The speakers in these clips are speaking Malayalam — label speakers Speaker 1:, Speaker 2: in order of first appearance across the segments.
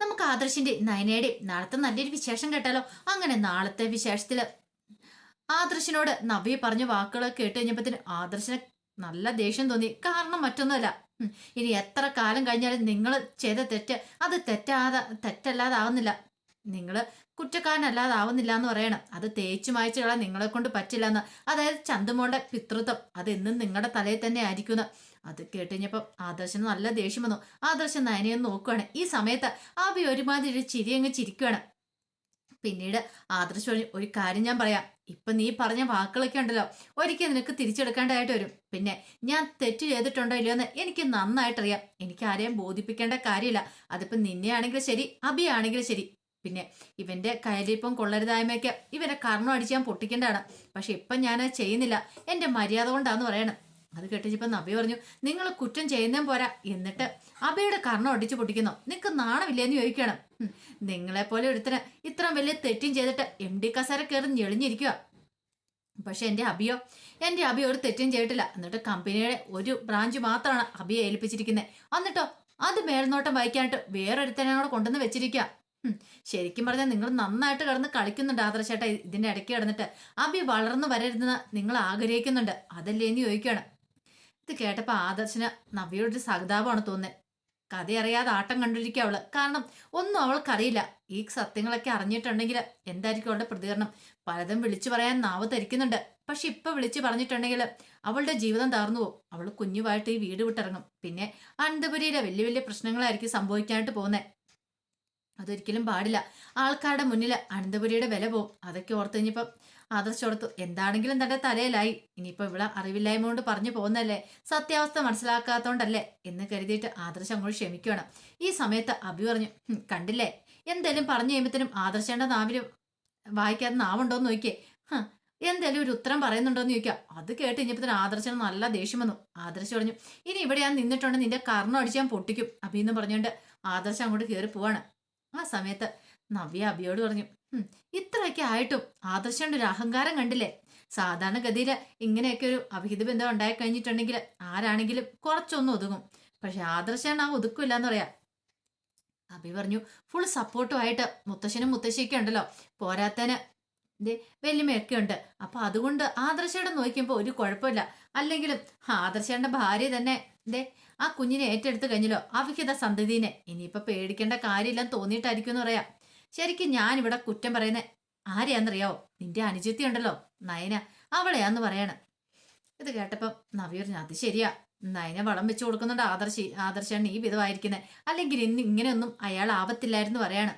Speaker 1: നമുക്ക് ആദർശിന്റെ നയനയുടെ നാളത്തെ നല്ലൊരു വിശേഷം കേട്ടാലോ? അങ്ങനെ നാളത്തെ വിശേഷത്തിൽ ആദർശിനോട് നവ്യ പറഞ്ഞ വാക്കുകളൊക്കെ കേട്ട് കഴിഞ്ഞപ്പത്തിന് ആദർശിന് നല്ല ദേഷ്യം തോന്നി. കാരണം മറ്റൊന്നുമല്ല. ഇനി എത്ര കാലം കഴിഞ്ഞാലും നിങ്ങൾ ചെയ്ത തെറ്റ് അത് തെറ്റാതെ തെറ്റല്ലാതാവുന്നില്ല. നിങ്ങൾ കുറ്റക്കാരനല്ലാതാവുന്നില്ല എന്ന് പറയണം. അത് തേച്ചു മായച്ചു കളാൻ നിങ്ങളെ കൊണ്ട് പറ്റില്ല എന്ന് അതായത് ചന്തുമോളുടെ പിതൃത്വം. അതെന്നും നിങ്ങളുടെ തലയിൽ തന്നെ ആയിരിക്കുമെന്ന് അത് കേട്ടുകഴിഞ്ഞപ്പം ആദർശന് നല്ല ദേഷ്യം വന്നു. ആദർശൻ നയനയെ നോക്കുകയാണ് ഈ സമയത്ത് ആവി ഒരുമാതിരി ഒരു ചിരി അങ്ങ് ചിരിക്കുകയാണ് പിന്നീട് ആദർശ് ഒരു കാര്യം ഞാൻ പറയാം. ഇപ്പൊ നീ പറഞ്ഞ വാക്കുകളൊക്കെ ഉണ്ടല്ലോ. ഒരിക്കൽ നിനക്ക് തിരിച്ചെടുക്കേണ്ടതായിട്ട് വരും. പിന്നെ ഞാൻ തെറ്റ് ചെയ്തിട്ടുണ്ടോ ഇല്ലയോ എന്ന് എനിക്ക് നന്നായിട്ടറിയാം. എനിക്ക് ആരെയും ബോധിപ്പിക്കേണ്ട കാര്യമില്ല. അതിപ്പോ നിന്നെ ആണെങ്കിലും ശരി അഭിയാണെങ്കിലും ശരി. പിന്നെ ഇവന്റെ കയ്യിലിപ്പം കൊള്ളരുതായ്മയൊക്കെ ഇവനെ കർണം അടിച്ച് ഞാൻ പൊട്ടിക്കേണ്ടതാണ്. പക്ഷെ ഇപ്പം ഞാൻ ചെയ്യുന്നില്ല. എന്റെ മര്യാദ കൊണ്ടാന്ന് പറയണം. അത് കേട്ടിച്ചപ്പം നബി പറഞ്ഞു നിങ്ങൾ കുറ്റം ചെയ്യുന്നതും പോരാ. എന്നിട്ട് അബയുടെ കർണം അടിച്ചു പൊട്ടിക്കുന്നു. നിങ്ങൾക്ക് നാണമില്ലേന്ന് ചോദിക്കണം. നിങ്ങളെപ്പോലെ ഒരുത്തന് ഇത്ര വലിയ തെറ്റും ചെയ്തിട്ട് എം ഡി കസാര കയറി ഞെളിഞ്ഞിരിക്കുക പക്ഷെ എന്റെ അബിയോ? എന്റെ അബി ഒരു തെറ്റും ചെയ്തിട്ടില്ല. എന്നിട്ട് കമ്പനിയുടെ ഒരു ബ്രാഞ്ച് മാത്രമാണ് അബിയെ ഏൽപ്പിച്ചിരിക്കുന്നത് എന്നിട്ടോ അത് മേൽനോട്ടം വഹിക്കാനായിട്ട് വേറൊരുത്തനെ കൂടെ കൊണ്ടുവന്ന് വെച്ചിരിക്കുക ശരിക്കും പറഞ്ഞാൽ നിങ്ങൾ നന്നായിട്ട് കിടന്ന് കളിക്കുന്നുണ്ട് ആദർശേട്ടാ ഇതിന്റെ ഇടയ്ക്ക് കിടന്നിട്ട് അബി വളർന്നു വരരുതെന്ന് നിങ്ങൾ ആഗ്രഹിക്കുന്നുണ്ട്. അതല്ലേ എന്ന് ചോദിക്കുകയാണ് ഇത് കേട്ടപ്പോൾ ആദർശന് നവ്യയുടെ സഹതാപമാണ് തോന്നുന്നത് കഥയറിയാതെ ആട്ടം കണ്ടിരിക്കുക അവൾ. കാരണം ഒന്നും അവൾക്കറിയില്ല. ഈ സത്യങ്ങളൊക്കെ അറിഞ്ഞിട്ടുണ്ടെങ്കിൽ എന്തായിരിക്കും അവളുടെ പ്രതികരണം? പലതും വിളിച്ചു പറയാൻ നാവ് ധരിക്കുന്നുണ്ട്. പക്ഷെ ഇപ്പൊ വിളിച്ചു പറഞ്ഞിട്ടുണ്ടെങ്കിൽ അവളുടെ ജീവിതം തകർന്നു പോകും. അവൾ കുഞ്ഞുമായിട്ട് ഈ വീട് വിട്ടിറങ്ങും. പിന്നെ അനന്തപുരിയിലെ വലിയ വലിയ പ്രശ്നങ്ങളായിരിക്കും സംഭവിക്കാനായിട്ട് പോകുന്നത് അതൊരിക്കലും പാടില്ല. ആൾക്കാരുടെ മുന്നിൽ അനന്തപുരിയുടെ വില പോവും. അതൊക്കെ ഓർത്ത് കഴിഞ്ഞപ്പം ആദർശോർത്തു എന്താണെങ്കിലും തന്റെ തലയിലായി. ഇനിയിപ്പോ ഇവിടെ അറിവില്ലായ്മ കൊണ്ട് പറഞ്ഞു പോകുന്നല്ലേ സത്യാവസ്ഥ മനസ്സിലാക്കാത്തോണ്ടല്ലേ? എന്ന് കരുതിയിട്ട് ആദർശം അങ്ങോട്ട് ക്ഷമിക്കുകയാണ്. ഈ സമയത്ത് അഭി പറഞ്ഞു കണ്ടില്ലേ? എന്തേലും പറഞ്ഞു കഴിയുമ്പത്തേനും ആദർശേണ്ട നാവിൽ വായിക്കാതെ നാവുണ്ടോന്ന് നോക്കിയേ. എന്തേലും ഒരു ഉത്തരം പറയുന്നുണ്ടോന്ന് ചോദിക്കാം. അത് കേട്ട് കഴിഞ്ഞപ്പത്തിന് ആദർശന് നല്ല ദേഷ്യം വന്നു. ആദർശ് പറഞ്ഞു ഇനി ഇവിടെ ഞാൻ നിന്നിട്ടുണ്ട് നിന്റെ കർണം അടിച്ച് ഞാൻ പൊട്ടിക്കും അഭിന്ന് പറഞ്ഞുകൊണ്ട് ആദർശം അങ്ങോട്ട് കയറി പോവാണ്. ആ സമയത്ത് നവ്യ അബിയോട് പറഞ്ഞു "ഹും, ഇത്രയൊക്കെ ആയിട്ടും ആദർശന്റെ ഒരു അഹങ്കാരം കണ്ടില്ലേ? സാധാരണ സാധാരണഗതിയിൽ ഇങ്ങനെയൊക്കെ ഒരു അഭിഹിത ബന്ധം ഉണ്ടായി കഴിഞ്ഞിട്ടുണ്ടെങ്കിൽ ആരാണെങ്കിലും കുറച്ചൊന്നും ഒതുങ്ങും. പക്ഷെ ആദർശാണ് ആ ഒതുക്കില്ല എന്ന് പറയാ. അഭി പറഞ്ഞു ഫുൾ സപ്പോർട്ടുമായിട്ട് മുത്തശ്ശനും മുത്തശ്ശിയൊക്കെ ഉണ്ടല്ലോ. പോരാത്തന് ദേ വല്യമ്മയൊക്കെ ഉണ്ട്. അപ്പൊ അതുകൊണ്ട് ആദർശയുടെ നോക്കുമ്പോൾ ഒരു കുഴപ്പമില്ല. അല്ലെങ്കിലും ആദർശയുടെ ഭാര്യ തന്നെ ദേ ആ കുഞ്ഞിനെ ഏറ്റെടുത്ത് കഴിഞ്ഞല്ലോ. അവിഹിത സന്തതിനെ. ഇനിയിപ്പൊ പേടിക്കേണ്ട കാര്യമില്ലെന്ന് തോന്നിയിട്ടായിരിക്കും എന്ന് പറയാം. ശരിക്കും ഞാനിവിടെ കുറ്റം പറയുന്നത് ആരെയാണെന്നറിയാവോ? നിന്റെ അനുജത്തി ഉണ്ടല്ലോ നയന. അവളെയാന്ന് പറയാണ്. ഇത് കേട്ടപ്പം നവി പറഞ്ഞു അത് ശരിയാ. നയന വളം വെച്ച് കൊടുക്കുന്നുണ്ട് ആദർശി ആദർശാണ് ഈ വിധമായിരിക്കുന്നത് അല്ലെങ്കിൽ ഇന്ന് ഇങ്ങനെയൊന്നും അയാൾ ആവത്തില്ലായിരുന്നു പറയാണ്.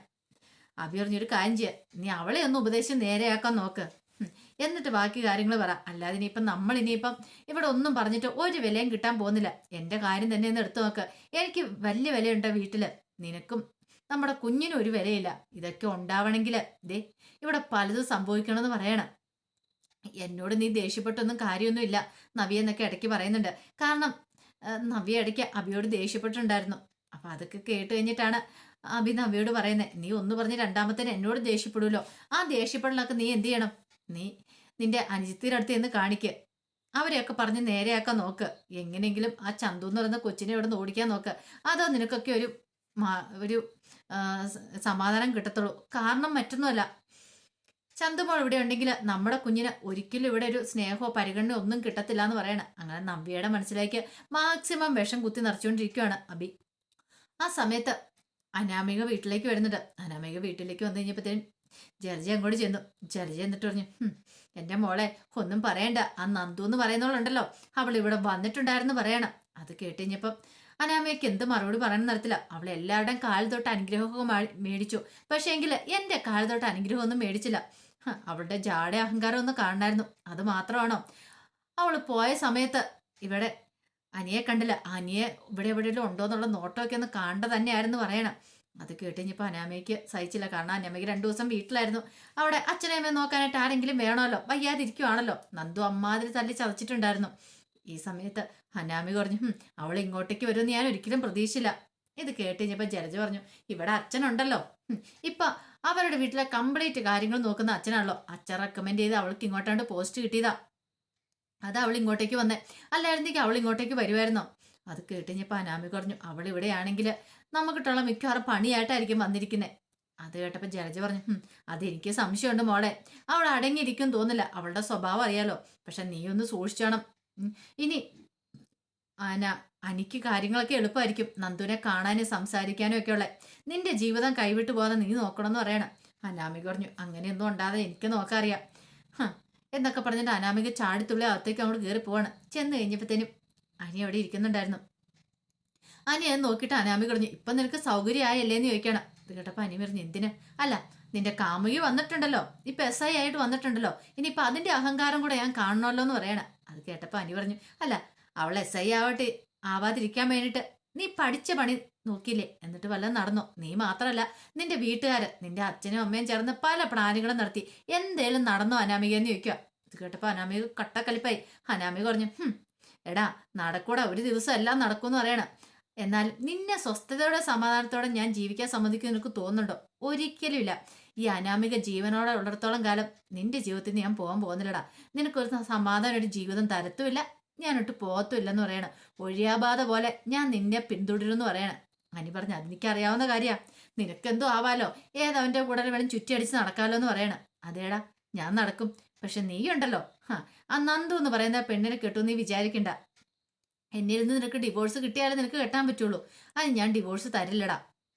Speaker 1: അഭിയറിഞ്ഞൊരു കാഞ്ചിയ നീ അവളെ ഒന്ന് ഉപദേശം നേരെയാക്കാൻ നോക്ക്. എന്നിട്ട് ബാക്കി കാര്യങ്ങൾ പറ. അല്ലാതെ ഇനിയിപ്പം നമ്മൾ ഇനിയിപ്പം ഇവിടെ ഒന്നും പറഞ്ഞിട്ട് ഒരു വിലയും കിട്ടാൻ പോകുന്നില്ല. എന്റെ കാര്യം തന്നെ ഒന്ന് എടുത്തു നോക്ക്. എനിക്ക് വലിയ വിലയുണ്ട് വീട്ടിൽ നിനക്കും നമ്മുടെ കുഞ്ഞിനും ഒരു വിലയില്ല. ഇതൊക്കെ ഉണ്ടാവണമെങ്കിൽ ദേ ഇവിടെ പലതും സംഭവിക്കണമെന്ന് പറയണം. എന്നോട് നീ ദേഷ്യപ്പെട്ടൊന്നും കാര്യമൊന്നുമില്ല. നവി എന്നൊക്കെ ഇടയ്ക്ക് പറയുന്നുണ്ട്. കാരണം നവി ഇടയ്ക്ക് അഭിയോട് ദേഷ്യപ്പെട്ടിട്ടുണ്ടായിരുന്നു. അപ്പം അതൊക്കെ കേട്ട് കഴിഞ്ഞിട്ടാണ് അഭി നവിയോട് പറയുന്നത് നീ ഒന്ന് പറഞ്ഞ് രണ്ടാമത്തേന് എന്നോട് ദേഷ്യപ്പെടുമല്ലോ. ആ ദേഷ്യപ്പെടലൊക്കെ നീ എന്ത് ചെയ്യണം? നീ നിന്റെ അനുജത്തിയുടെ അടുത്ത് എന്ന് കാണിക്ക്. അവരെയൊക്കെ പറഞ്ഞ് നേരെയാക്കാൻ നോക്ക്. എങ്ങനെയെങ്കിലും ആ ചന്തു എന്ന് പറയുന്ന കൊച്ചിനെ ഇവിടെ നിന്ന് ഓടിക്കാൻ നോക്ക്. അതോ നിനക്കൊക്കെ ഒരു ഒരു സമാധാനം കിട്ടത്തുള്ളൂ. കാരണം മറ്റൊന്നുമല്ല. ചന്തുമോൾ ഇവിടെ ഉണ്ടെങ്കിൽ നമ്മുടെ കുഞ്ഞിന് ഒരിക്കലും ഇവിടെ ഒരു സ്നേഹമോ പരിഗണനയോ ഒന്നും കിട്ടത്തില്ല എന്ന് പറയണം. അങ്ങനെ നവ്യയുടെ മനസ്സിലേക്ക് മാക്സിമം വിഷം കുത്തി നിറച്ചുകൊണ്ടിരിക്കുകയാണ് അബി. ആ സമയത്ത് അനാമിക വീട്ടിലേക്ക് വരുന്നുണ്ട്. അനാമിക വീട്ടിലേക്ക് വന്നു കഴിഞ്ഞപ്പോഴത്തേനും ജലജ അങ്ങോട്ട് ചെന്നു. ജലജ എന്നിട്ട് പറഞ്ഞു എന്റെ മോളെ ഒന്നും പറയണ്ട. ആ നന്ദു എന്ന് പറയുന്നവളുണ്ടല്ലോ. അവൾ ഇവിടെ വന്നിട്ടുണ്ടായിരുന്നു പറയണം. അത് കേട്ടുകഴിഞ്ഞപ്പം അനാമയ്ക്ക് എന്ത് മറുപടി പറയാൻ നടത്തില്ല അവൾ എല്ലാവരുടെയും കാൽ തൊട്ട് അനുഗ്രഹമൊക്കെ മേടിച്ചു. പക്ഷേ എങ്കിൽ എന്റെ കാൽ തൊട്ട് അനുഗ്രഹമൊന്നും മേടിച്ചില്ല. അവളുടെ ജാട അഹങ്കാരം ഒന്ന് കാണണമായിരുന്നു. അത് മാത്രമാണോ? അവൾ പോയ സമയത്ത് ഇവിടെ അനിയെ കണ്ടില്ല. അനിയെ ഇവിടെ എവിടെയെങ്കിലും ഉണ്ടോ എന്നുള്ള നോട്ടമൊക്കെ ഒന്ന് കാണേണ്ട തന്നെയായിരുന്നു പറയണം. അത് കേട്ടുകഴിഞ്ഞപ്പോൾ അനാമയ്ക്ക് സഹിച്ചില്ല. കാരണം അനാമയ്ക്ക് രണ്ടു ദിവസം വീട്ടിലായിരുന്നു. അവിടെ അച്ഛനമ്മയെ നോക്കാനായിട്ട് ആരെങ്കിലും വേണമല്ലോ? വയ്യാതിരിക്കുവാണല്ലോ. നന്ദു അമ്മാതിരി തല്ലി ചതച്ചിട്ടുണ്ടായിരുന്നു. ഈ സമയത്ത് അനാമി പറഞ്ഞു അവൾ ഇങ്ങോട്ടേക്ക് വരുമെന്ന് ഞാൻ ഒരിക്കലും പ്രതീക്ഷിച്ചില്ല. ഇത് കേട്ട് കഴിഞ്ഞപ്പോൾ ജലജ പറഞ്ഞു ഇവിടെ അച്ഛനുണ്ടല്ലോ. ഇപ്പൊ അവരുടെ വീട്ടിലെ കംപ്ലീറ്റ് കാര്യങ്ങൾ നോക്കുന്ന അച്ഛനാണല്ലോ. അച്ഛൻ റെക്കമെൻഡ് ചെയ്ത് അവൾക്ക് ഇങ്ങോട്ടാണ്ട് പോസ്റ്റ് കിട്ടിയതാ. അത് അവൾ ഇങ്ങോട്ടേക്ക് വന്നേ. അല്ലായിരുന്നെങ്കിൽ അവൾ ഇങ്ങോട്ടേക്ക് വരുമായിരുന്നോ അത് കേട്ടുകഴിഞ്ഞപ്പോൾ അനാമി പറഞ്ഞു അവൾ ഇവിടെയാണെങ്കിൽ നമുക്കിട്ടുള്ള മിക്കവാറും പണിയായിട്ടായിരിക്കും വന്നിരിക്കുന്നത് അത് കേട്ടപ്പോൾ ജലജ പറഞ്ഞു അത് അതെനിക്ക് സംശയമുണ്ട് മോളെ. അവൾ അടങ്ങിയിരിക്കും തോന്നില്ല അവളുടെ സ്വഭാവം അറിയാലോ. പക്ഷെ നീ ഒന്ന് സൂക്ഷിച്ചണം. ഇനി അന അനിക്ക് കാര്യങ്ങളൊക്കെ എളുപ്പമായിരിക്കും. നന്ദുവിനെ കാണാനും സംസാരിക്കാനും ഒക്കെ ഉള്ളേ. നിന്റെ ജീവിതം കൈവിട്ടു പോകാതെ നീ നോക്കണമെന്ന് പറയണം. അനാമിക പറഞ്ഞു അങ്ങനെയൊന്നും ഉണ്ടാതെ എനിക്ക് നോക്കാറിയാം. എന്നൊക്കെ പറഞ്ഞിട്ട് അനാമിക ചാടിത്തുള്ളി അകത്തേക്ക് അങ്ങോട്ട് കയറി പോവാണ്. ചെന്ന് കഴിഞ്ഞപ്പോഴത്തേനും അനി അവിടെ ഇരിക്കുന്നുണ്ടായിരുന്നു. അനി അത് നോക്കിയിട്ട് അനാമി പറഞ്ഞു ഇപ്പൊ നിനക്ക് സൗകര്യമായല്ലേ എന്ന് ചോദിക്കണം. ഇത് കേട്ടപ്പോൾ അനി പറഞ്ഞു എന്തിന്? അല്ല നിന്റെ കാമുകി വന്നിട്ടുണ്ടല്ലോ. ഇപ്പൊ എസ് ഐ ആയിട്ട് വന്നിട്ടുണ്ടല്ലോ. ഇനിയിപ്പോൾ അതിന്റെ അഹങ്കാരം കൂടെ ഞാൻ കാണണമല്ലോ എന്ന് പറയണം. അത് കേട്ടപ്പോൾ അനി പറഞ്ഞു അല്ല അവൾ എസ് ഐ ആവട്ടെ ആവാതിരിക്കാൻ വേണ്ടിയിട്ട് നീ പഠിച്ച പണി നോക്കിയില്ലേ? എന്നിട്ട് വല്ലതും നടന്നോ? നീ മാത്രമല്ല നിന്റെ വീട്ടുകാർ നിന്റെ അച്ഛനും അമ്മയും ചേർന്ന് പല പ്ലാനുകളും നടത്തി. എന്തേലും നടന്നോ അനാമിക എന്ന് ചോദിക്കുക. ഇത് കേട്ടപ്പോൾ അനാമിക കട്ടക്കലിപ്പായി. അനാമിക പറഞ്ഞു "ഹും, എടാ നടക്കൂടാ ഒരു ദിവസം എല്ലാം നടക്കുമെന്ന് പറയണം. എന്നാൽ നിന്നെ സ്വസ്ഥതയോടെ സമാധാനത്തോടെ ഞാൻ ജീവിക്കാൻ സമ്മതിക്കും നിനക്ക് തോന്നുന്നുണ്ടോ? ഒരിക്കലും ഇല്ല ഈ അനാമിക ജീവനോടെ ഉള്ളിടത്തോളം കാലം നിന്റെ ജീവിതത്തിൽ നിന്ന് ഞാൻ പോകാൻ പോകുന്നില്ലടാ. നിനക്കൊരു സമാധാനമായിട്ട് ജീവിതം തരത്തുമില്ല ഞാനൊട്ട് പോകത്തുമില്ലെന്ന് പറയണം. ഒഴിയാബാധ പോലെ ഞാൻ നിന്നെ പിന്തുടരുമെന്ന് പറയണം. അനി പറഞ്ഞു അതെനിക്കറിയാവുന്ന കാര്യമാണ് നിനക്കെന്തോ ആവാലോ. ഏതവന്റെ കൂടെ വേണം ചുറ്റിയടിച്ച് നടക്കാലോ എന്ന് പറയണം. അതേടാ ഞാൻ നടക്കും. പക്ഷെ നീ ഉണ്ടല്ലോ ആ നന്ദു എന്ന് പറയുന്ന പെണ്ണിനെ കെട്ടു നീ വിചാരിക്കണ്ട. എന്നിൽ നിന്ന് നിനക്ക് ഡിവോഴ്സ് കിട്ടിയാലേ നിനക്ക് കെട്ടാൻ പറ്റുള്ളൂ. അത് ഞാൻ ഡിവോഴ്സ് തരില്ലടാ.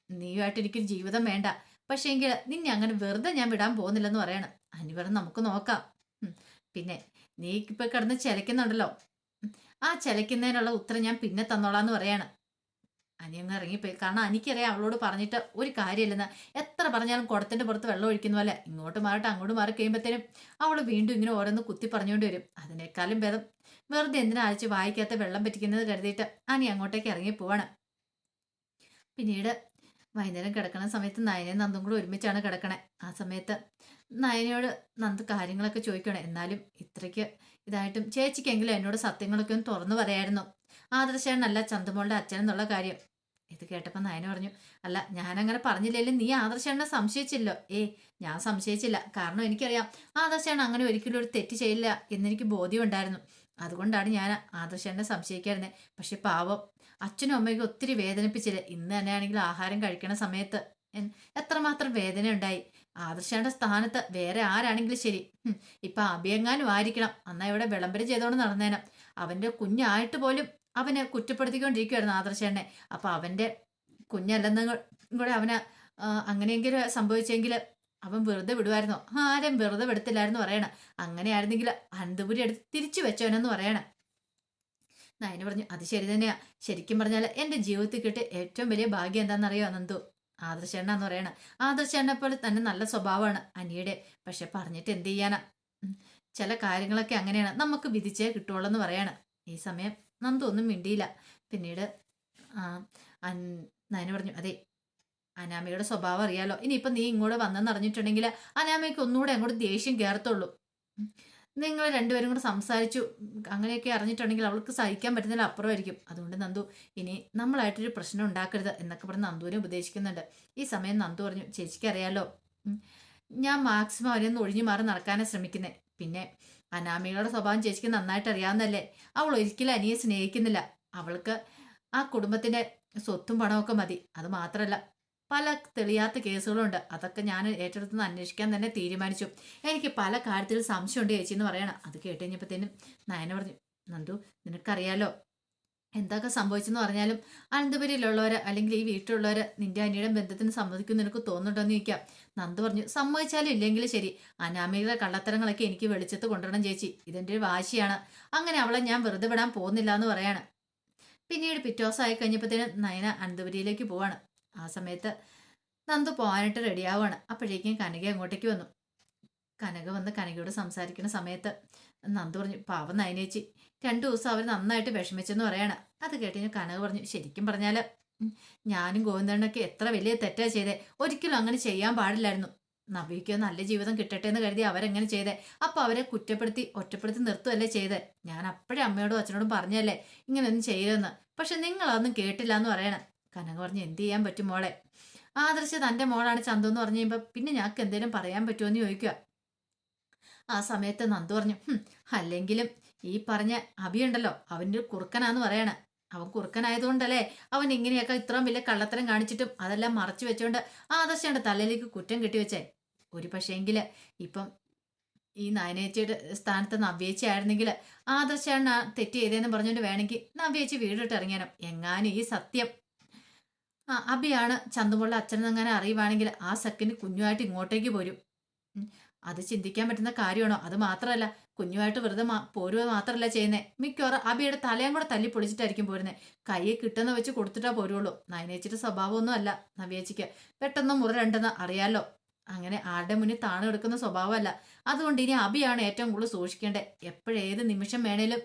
Speaker 1: നീയുമായിട്ട് എനിക്കൊരു ജീവിതം വേണ്ട. പക്ഷേ എങ്കിൽ നിന്നെ അങ്ങനെ വെറുതെ ഞാൻ വിടാൻ പോകുന്നില്ലെന്ന് പറയണം. അനി പറഞ്ഞ് നമുക്ക് നോക്കാം. പിന്നെ നീ ഇപ്പൊ കിടന്ന് ചിലക്കുന്നുണ്ടല്ലോ ആ ചിലക്കുന്നതിനുള്ള ഉത്തരം ഞാൻ പിന്നെ തന്നോളാന്ന് പറയാണ്. അനി അങ്ങ് ഇറങ്ങിപ്പോയി. കാരണം എനിക്കറിയാം അവളോട് പറഞ്ഞിട്ട് ഒരു കാര്യമില്ലെന്ന്. എത്ര പറഞ്ഞാലും കുടത്തിന്റെ പുറത്ത് വെള്ളം ഒഴിക്കുന്ന പോലെ ഇങ്ങോട്ട് മാറിട്ട് അങ്ങോട്ട് മാറി കഴിയുമ്പോഴത്തേനും അവൾ വീണ്ടും ഇങ്ങനെ ഓരോന്ന് കുത്തി പറഞ്ഞുകൊണ്ട് വരും. അതിനേക്കാളും ഭേദം വെറുതെ എന്തിനാ അയച്ച് വായിക്കാത്ത വെള്ളം പറ്റിക്കുന്നത് കരുതിയിട്ട് അനി അങ്ങോട്ടേക്ക് ഇറങ്ങി പോവാണ്. പിന്നീട് വൈകുന്നേരം കിടക്കണ സമയത്ത് നയനയും നന്ദും കൂടെ ഒരുമിച്ചാണ് കിടക്കണേ. ആ സമയത്ത് നയനയോട് നന്ദ് കാര്യങ്ങളൊക്കെ ചോദിക്കണം. എന്നാലും ഇത്രയ്ക്ക് ഇതായിട്ടും ചേച്ചിക്കെങ്കിലും എന്നോട് സത്യങ്ങളൊക്കെ ഒന്ന് തുറന്നു പറയായിരുന്നു. ചന്തുമോളുടെ അച്ഛൻ എന്നുള്ള കാര്യം. ഇത് കേട്ടപ്പോൾ നയന പറഞ്ഞു അല്ല ഞാനങ്ങനെ പറഞ്ഞില്ലെങ്കിലും നീ ആദർശനെ സംശയിച്ചില്ലോ. ഏ ഞാൻ സംശയിച്ചില്ല. കാരണം എനിക്കറിയാം ആദർശാണ് അങ്ങനെ ഒരിക്കലും ഒരു തെറ്റ് ചെയ്യില്ല എന്നെനിക്ക് ബോധ്യമുണ്ടായിരുന്നു. അതുകൊണ്ടാണ് ഞാൻ ആദർശനെ സംശയിക്കായിരുന്നത് പക്ഷെ പാവം അച്ഛനും അമ്മയ്ക്കും ഒത്തിരി വേദനിപ്പിച്ചില്ല. ഇന്ന് തന്നെയാണെങ്കിൽ ആഹാരം കഴിക്കണ സമയത്ത് എത്രമാത്രം വേദന ഉണ്ടായി ആദർശയുടെ സ്ഥാനത്ത് വേറെ ആരാണെങ്കിലും ശരി. ഇപ്പൊ അഭിയങ്ങാനും ആയിരിക്കണം. അന്നാ ഇവിടെ വിളംബരം ചെയ്തോണ്ട് നടന്നേനെ. അവന്റെ കുഞ്ഞായിട്ട് പോലും അവനെ കുറ്റപ്പെടുത്തിക്കൊണ്ടിരിക്കുകയായിരുന്നു ആദർശേനെ അപ്പൊ അവന്റെ കുഞ്ഞല്ലെന്നും കൂടെ അവന് അങ്ങനെയെങ്കിലും സംഭവിച്ചെങ്കിൽ അവൻ വെറുതെ വിടുമായിരുന്നു ആരും വെറുതെ വിടത്തില്ലായിരുന്നു പറയണ. അങ്ങനെയായിരുന്നെങ്കിൽ അനന്തപുരി എടുത്ത് തിരിച്ചു വെച്ചവനെന്ന് പറയണ. നയന് പറഞ്ഞു അത് ശരി തന്നെയാ. ശരിക്കും പറഞ്ഞാൽ എന്റെ ജീവിതത്തിൽ കിട്ടിയ ഏറ്റവും വലിയ ഭാഗ്യം എന്താണെന്നറിയോ അനന്തു? ആദർശേണ്ണ എന്ന് പറയണ. ആദർശേണ്ണ പോലെ തന്നെ നല്ല സ്വഭാവമാണ് അനിയുടെ. പക്ഷെ പറഞ്ഞിട്ട് എന്ത് ചെയ്യാനാ? ചില കാര്യങ്ങളൊക്കെ അങ്ങനെയാണ്. നമുക്ക് വിധിച്ചേ കിട്ടുള്ളൂ എന്ന് പറയാണ്. ഈ സമയം നന്ദു ഒന്നും മിണ്ടിയില്ല. പിന്നീട് നയന പറഞ്ഞു അതെ അനാമയുടെ സ്വഭാവം അറിയാലോ. ഇനിയിപ്പൊ നീ ഇങ്ങോട്ട് വന്നെന്ന് അറിഞ്ഞിട്ടുണ്ടെങ്കിൽ അനാമയ്ക്ക് ഒന്നുകൂടെ അങ്ങോട്ട് ദേഷ്യം കയറത്തുള്ളൂ നിങ്ങൾ രണ്ടുപേരും കൂടെ സംസാരിച്ചു. അങ്ങനെയൊക്കെ അറിഞ്ഞിട്ടുണ്ടെങ്കിൽ അവൾക്ക് സഹിക്കാൻ പറ്റുന്നതിൽ അപ്പുറമായിരിക്കും. അതുകൊണ്ട് നന്ദു ഇനി നമ്മളായിട്ടൊരു പ്രശ്നം ഉണ്ടാക്കരുത് എന്നൊക്കെ പറഞ്ഞ് നന്ദുവിനെ ഉപദേശിക്കുന്നുണ്ട്. ഈ സമയം നന്ദു പറഞ്ഞു ചേച്ചിക്കറിയാലോ ഞാൻ മാക്സിമം അവരെ ഒന്ന് ഒഴിഞ്ഞു മാറി നടക്കാനാണ് ശ്രമിക്കുന്നത് പിന്നെ അനാമികളുടെ സ്വഭാവം ചേച്ചിക്ക് നന്നായിട്ട് അറിയാവുന്നല്ലേ അവൾ ഒരിക്കലും അനിയെ സ്നേഹിക്കുന്നില്ല. അവൾക്ക് ആ കുടുംബത്തിന്റെ സ്വത്തും പണമൊക്കെ മതി. അത് മാത്രമല്ല പല തെളിയാത്ത കേസുകളുണ്ട്. അതൊക്കെ ഞാൻ ഏറ്റെടുത്ത് അന്വേഷിക്കാൻ തന്നെ തീരുമാനിച്ചു. എനിക്ക് പല കാര്യത്തിൽ സംശയമുണ്ട് ചേച്ചി എന്ന് പറയണം. അത് കേട്ട് കഴിഞ്ഞപ്പോഴത്തേനും നയന പറഞ്ഞു നന്ദു നിനക്കറിയാലോ എന്തൊക്കെ സംഭവിച്ചെന്ന് പറഞ്ഞാലും അനന്തപുരിയിലുള്ളവര് അല്ലെങ്കിൽ ഈ വീട്ടിലുള്ളവര് നിന്റെ അനിയുടെ ബന്ധത്തിന് സമ്മതിക്കും എനിക്ക് തോന്നുന്നുണ്ടോ എന്ന് ചോദിക്കാം. നന്ദ് പറഞ്ഞു സമ്മതിച്ചാലും ഇല്ലെങ്കിലും ശരി. അനാമികയുടെ കള്ളത്തരങ്ങളൊക്കെ എനിക്ക് വെളിച്ചത്ത് കൊണ്ടുവരണം ചേച്ചി. ഇതെന്റെ ഒരു വാശിയാണ്. അങ്ങനെ അവളെ ഞാൻ വെറുതെ വിടാൻ പോകുന്നില്ല എന്ന് പറയാണ്. പിന്നീട് പിറ്റോസായി കഴിഞ്ഞപ്പോഴത്തേനും നയന അനന്തപുരിയിലേക്ക് പോവാണ്. ആ സമയത്ത് നന്ദു പോകാനായിട്ട് റെഡിയാവുകയാണ് അപ്പോഴേക്കും കനക അങ്ങോട്ടേക്ക് വന്നു. കനക വന്ന് കനകയോട് സംസാരിക്കുന്ന സമയത്ത് നന്ദു പറഞ്ഞു പാവം നയനേച്ചി രണ്ടു ദിവസം അവർ നന്നായിട്ട് വിഷമിച്ചെന്ന് പറയാണ്. അത് കേട്ടിന് കനക പറഞ്ഞു ശരിക്കും പറഞ്ഞാൽ ഞാനും ഗോവിന്ദണ്ണൊക്കെ എത്ര വലിയ തെറ്റാ ചെയ്തേ. ഒരിക്കലും അങ്ങനെ ചെയ്യാൻ പാടില്ലായിരുന്നു. നബിക്ക് നല്ല ജീവിതം കിട്ടട്ടെ എന്ന് കരുതി അവരെങ്ങനെ ചെയ്തേ. അപ്പൊ അവരെ കുറ്റപ്പെടുത്തി ഒറ്റപ്പെടുത്തി നിർത്തുകയല്ലേ ചെയ്തേ. ഞാൻ അപ്പോഴേ അമ്മയോടും അച്ഛനോടും പറഞ്ഞല്ലേ ഇങ്ങനെയൊന്നും ചെയ്യരുതെന്ന്. പക്ഷെ നിങ്ങളതൊന്നും കേട്ടില്ല എന്ന് പറയണം. കനക പറഞ്ഞു എന്ത് ചെയ്യാൻ പറ്റും മോളെ? ആദർശ തന്റെ മോളാണ് ചന്തു എന്ന് പറഞ്ഞു കഴിയുമ്പോൾ പിന്നെ ഞങ്ങൾക്ക് എന്തെങ്കിലും പറയാൻ പറ്റുമോ എന്ന് ചോദിക്കുക. ആ സമയത്ത് നന്ദു പറഞ്ഞു അല്ലെങ്കിലും ഈ പറഞ്ഞ അഭിയുണ്ടല്ലോ അവന്റെ കുറുക്കനാന്ന് പറയണ. അവൻ കുറുക്കനായതുകൊണ്ടല്ലേ അവൻ ഇങ്ങനെയൊക്കെ ഇത്രയും വലിയ കള്ളത്തരം കാണിച്ചിട്ടും അതെല്ലാം മറച്ചു വെച്ചോണ്ട് ആദർശയുടെ തലയിലേക്ക് കുറ്റം കെട്ടിവെച്ചേ. ഒരു പക്ഷേങ്കിൽ ഇപ്പം ഈ നയനേച്ചിയുടെ സ്ഥാനത്ത് നവ്യേച്ചി ആയിരുന്നെങ്കിൽ ആദർശാണ് തെറ്റ് ചെയ്തതെന്ന് പറഞ്ഞുകൊണ്ട് വേണമെങ്കിൽ നവ്യേച്ചി വീടിട്ട് ഇറങ്ങിയാനും. എങ്ങാനും ഈ സത്യം. ആ അബിയാണ് ചന്തുമുള്ള അച്ഛനെന്നങ്ങനെ അറിയുവാണെങ്കിൽ ആ സെക്കൻഡ് കുഞ്ഞുമായിട്ട് ഇങ്ങോട്ടേക്ക് പോരും. അത് ചിന്തിക്കാൻ പറ്റുന്ന കാര്യമാണോ? അത് മാത്രമല്ല കുഞ്ഞുമായിട്ട് വെറുതെ പോരുക മാത്രമല്ല ചെയ്യുന്നത് മിക്കവാറും അബിയുടെ തലയും കൂടെ തല്ലി പൊളിച്ചിട്ടായിരിക്കും പോരുന്നത് കൈയെ കിട്ടുന്ന വെച്ച് കൊടുത്തിട്ടാ പോരുള്ളൂ. നയനേച്ചിയുടെ സ്വഭാവമൊന്നും അല്ല നവ്യേച്ചിക്ക്. പെട്ടെന്ന് മുറ രണ്ടെന്ന് അറിയാലോ. അങ്ങനെ ആരുടെ മുന്നിൽ താണു കിടക്കുന്ന സ്വഭാവമല്ല. അതുകൊണ്ട് ഇനി അബിയാണ് ഏറ്റവും കൂടുതൽ സൂക്ഷിക്കേണ്ടത് എപ്പോഴേത് നിമിഷം വേണേലും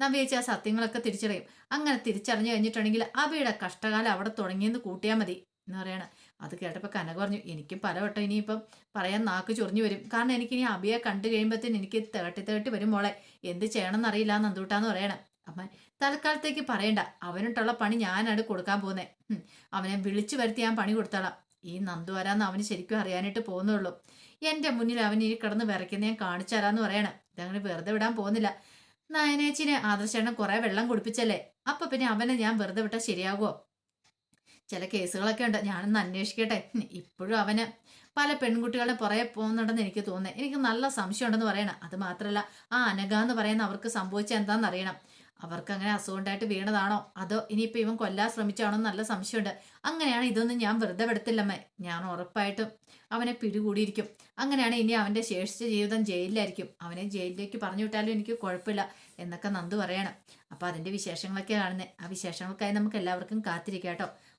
Speaker 1: നവ്യേച്ചി ആ സത്യങ്ങളൊക്കെ തിരിച്ചറിയും. അങ്ങനെ തിരിച്ചറിഞ്ഞു കഴിഞ്ഞിട്ടുണ്ടെങ്കിൽ അബിയുടെ കഷ്ടകാലം അവിടെ തുടങ്ങിയെന്ന് കൂട്ടിയാൽ മതി എന്ന് പറയണം. അത് കേട്ടപ്പോൾ കനക പറഞ്ഞു എനിക്കും പലവട്ടം ഇനിയിപ്പം പറയാൻ നാക്ക് ചൊറിഞ്ഞു വരും. കാരണം എനിക്കിനി അബിയെ കണ്ടു കഴിയുമ്പോഴത്തേന് എനിക്ക് തേട്ടി തേട്ടി വരും മോളെ. എന്ത് ചെയ്യണമെന്ന് അറിയില്ല നന്ദൂട്ടാന്ന് പറയണം. അമ്മ തൽക്കാലത്തേക്ക് പറയണ്ട. അവനിട്ടുള്ള പണി ഞാനാണ് കൊടുക്കാൻ പോകുന്നേ. അവനെ വിളിച്ചു വരുത്തി ഞാൻ പണി കൊടുത്തോളാം. ഈ നന്ദു വരാന്ന് അവന് ശരിക്കും അറിയാനായിട്ട് പോകുന്നുള്ളൂ. എന്റെ മുന്നിൽ അവൻ ഈ കിടന്ന് വിറയ്ക്കുന്ന ഞാൻ കാണിച്ചു തരാന്ന് പറയണം. ഇതങ്ങനെ വെറുതെ വിടാൻ പോകുന്നില്ല. നയനേച്ചിനെ ആദർശേണം കുറെ വെള്ളം കുടിപ്പിച്ചല്ലേ? അപ്പൊ പിന്നെ അവനെ ഞാൻ വെറുതെ വിട്ടാൽ ശരിയാകുമോ ചില കേസുകളൊക്കെ ഉണ്ട്. ഞാനൊന്ന് അന്വേഷിക്കട്ടെ. ഇപ്പോഴും അവന് പല പെൺകുട്ടികളുടെ പുറകെ പോകുന്നുണ്ടെന്ന് എനിക്ക് തോന്നുന്നത് എനിക്ക് നല്ല സംശയം ഉണ്ടെന്ന് പറയണം. അത് മാത്രമല്ല ആ അനഘ എന്ന് പറയുന്ന അവർക്ക് സംഭവിച്ച എന്താണെന്ന് അറിയണം. അവർക്ക് അങ്ങനെ അസുഖം ഉണ്ടായിട്ട് വീണതാണോ? അതോ ഇനിയിപ്പോൾ ഇവൻ കൊല്ലാൻ ശ്രമിച്ചാണോ നല്ല സംശയമുണ്ട്. അങ്ങനെയാണ് ഇതൊന്നും ഞാൻ വെറുതെ പെടുത്തില്ലമ്മേ ഞാൻ ഉറപ്പായിട്ടും അവനെ പിടികൂടിയിരിക്കും. അങ്ങനെയാണ് ഇനി അവന്റെ ശേഷിച്ച ജീവിതം ജയിലിലായിരിക്കും. അവനെ ജയിലിലേക്ക് പറഞ്ഞു വിട്ടാലും എനിക്ക് കുഴപ്പമില്ല എന്നൊക്കെ നന്ദു പറയണം. അപ്പോൾ അതിന്റെ വിശേഷങ്ങളൊക്കെ കാണുന്നത്. ആ വിശേഷങ്ങൾക്കായി നമുക്ക് എല്ലാവർക്കും കാത്തിരിക്കാം കേട്ടോ.